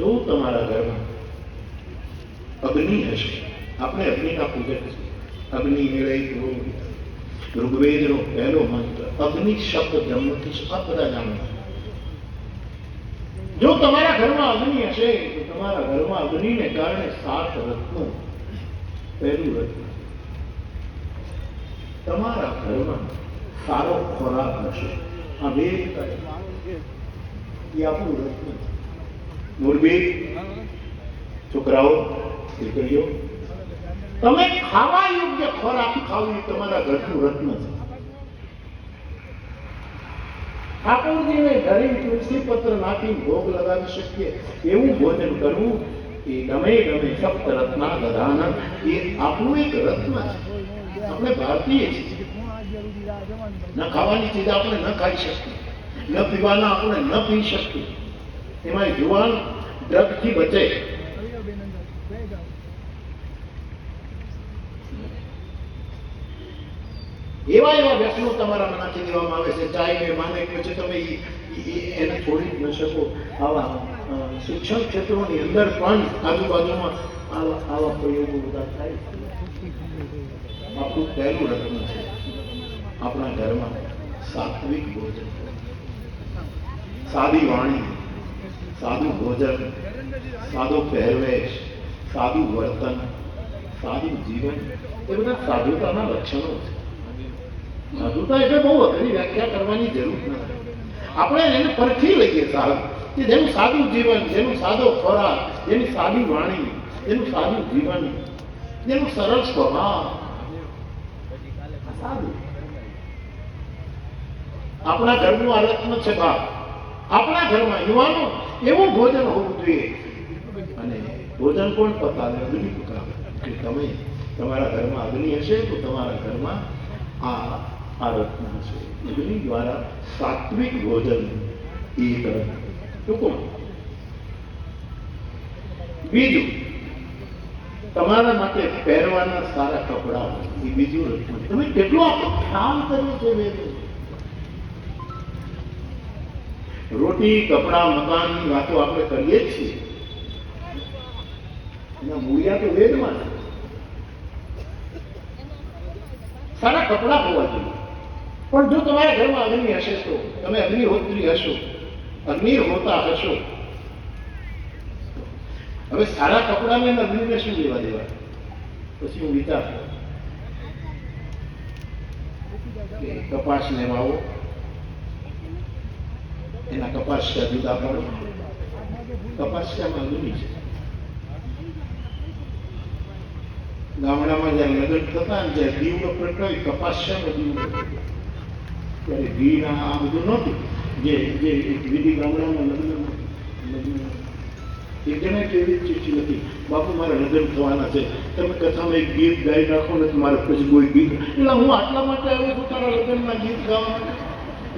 જો તમારા ઘરમાં અગ્નિ હશે, આપણે અગ્નિના પૂજક અગ્નિ ઋગ્વેદનો પહેલો મંત્ર, અગ્નિ શબ્દ બ્રહ્મથી બધા જાણો જો તમારા ઘરમાં અગ્નિ હશે, તો તમારા ઘરમાં અગ્નિને કારણે સાત રત્નો પહેલું રત્ન. તમારા ઘરમાં સારો ખોરાક હશે. આ બે એ આપણું રત્ન છે. મોરબી, છોકરાઓ, દીકરીઓ, તમે ખાવા યોગ્ય ખોરાક ખાવું તમારા ઘરનું રત્ન છે. ઠાકોરજીને ઘરે તુલસી પત્ર નાખી ભોગ લગાવી શકીએ, એવું ભોજન કરવું એ ગમે ગમે સપ્ત રત્ના ગધાન એ આપણું એક રત્ન છે. આપણે ભારતીય છીએ. ન ખાવાની ચીજ આપણે ન ખાઈ શકીએ, ન પીવાના આપણે ન પી શકીએ. એમાં જુવાન ડ્રગથી બચે. એવા એવા વ્યસનો તમારા મનાથી દેવામાં આવે છે. ચાય ને માને પછી તમે એને છોડી ન શકો. આવા શિક્ષણ ક્ષેત્રોની અંદર પણ આજુબાજુમાં આવા આવા પ્રયોગો બધા થાય. આપણું પહેલું રત્ન છે. આપણા ઘરમાં સાત્વિક ભોજન. સાદી વાણી. સાદું ભોજન સાદો પહેરવેશ સાદું વર્તન સાદું જીવન, એ બધા સાધુતાના લક્ષણો છે. સાધુતા એટલે બહુ અઘરી વ્યાખ્યા કરવાની જરૂર નથી. આપણે એને પરખી લઈએ સારું કે જેનું સાદું જીવન, જેનું સાદો ખોરાક, જેની સાદી વાણી, જેનું સાદું જીવન, જેનું સરળ સ્વભાવ. સાદું આપણા ઘરનું આ રત્ન છે બાપ. આપણા ઘરમાં યુવાનો એવું ભોજન હોવું જોઈએ. અને ભોજન કોણ પતાવે અગ્નિ પકાવે. કે તમે તમારા ઘરમાં અગ્નિ હશે તો તમારા ઘરમાં આ આ હશે અગ્નિ દ્વારા સાત્વિક ભોજન એ તરફ ટૂંકમાં બીજું, તમારા માટે પહેરવાના સારા કપડાં એ બીજું તમે કેટલો આપણો ખ્યાલ કર્યો છે રોટી, કપડા મકાનની વાતો આપણે કરીએ જ છીએ. એના મૂળિયા તો વેદમાં છે. સારા કપડા હોવા જોઈએ. પણ જો તમારા ઘરમાં અગ્નિ હશે તો, તમે અગ્નિહોત્રી હશો, અગ્નિ હોતા હશો. હવે સારા કપડાને અને અગ્નિને શું લેવા દેવા? પછી હું વિચાર કપાસ કપાસને કપાસિયા જુદા પાડો. તપાસ્યામાં જુદી છે. ગામડામાં જ્યાં લગ્ન થતા ને જ્યાં દીવડો પ્રગટાવી તપાસ્યામાં દીવડો ત્યારે ઘીના આ બધું નહોતું. જે જે વિધિ ગામડામાં લગ્ન લગ્ન એક કેવી ચીઠી લખી, બાપુ, મારે લગ્ન થવાના છે. તમે કથામાં એક ગીત ગાઈ નાખો ને મારે પછી કોઈ ગીત. એટલે હું આટલા માટે આવ્યો છું તારા લગ્નમાં ગીત ગાવા માટે.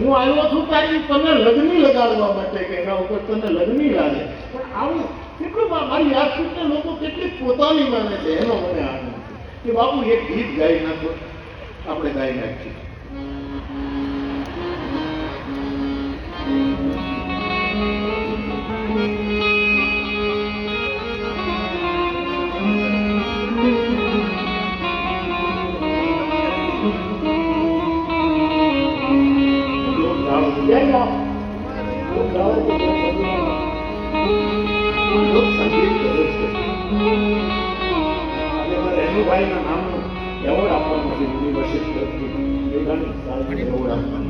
હું આવ્યો છું તારી તને લગ્ની લગાડવા માટે કે એના ઉપર તને લગ્ની લાગે. આવું કેટલું મારી યાદશક્તિ લોકો કેટલી પોતાની માને છે, એનો મને આનંદ કે બાપુ, એક ગીત ગાઈ નાખો. આપણે ગાઈ નાખીએ. અને મારે નામનું એવોર્ડ આપવાનો છે યુનિવર્સિટી તરફથી એવોર્ડ આપવાનો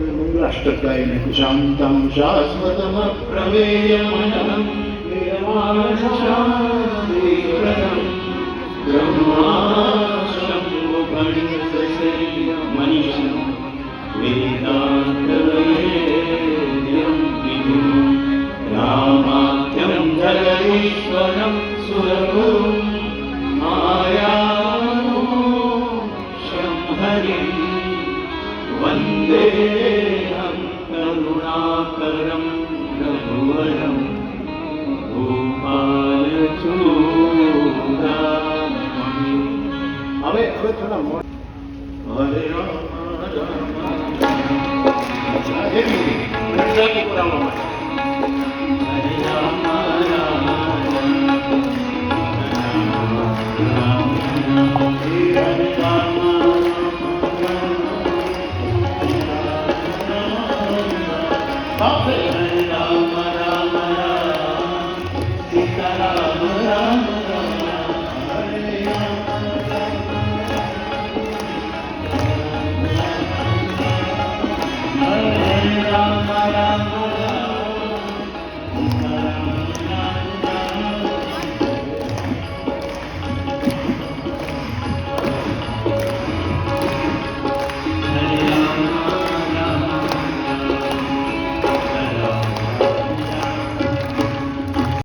મંગલાષ્ટક ગાઈને શાંતમ શાશ્વતમ પ્રમેયમનમ નિર્માણશાસ્ત્રીવ્રતમ બ્રહ્માશમ મનીષમ વેદાંતવેદ્યમ વિદું કરુણાકરં રઘુવરં ગોપાલચૂડામણિ હવે થોડા મોડ હરે રામ રામ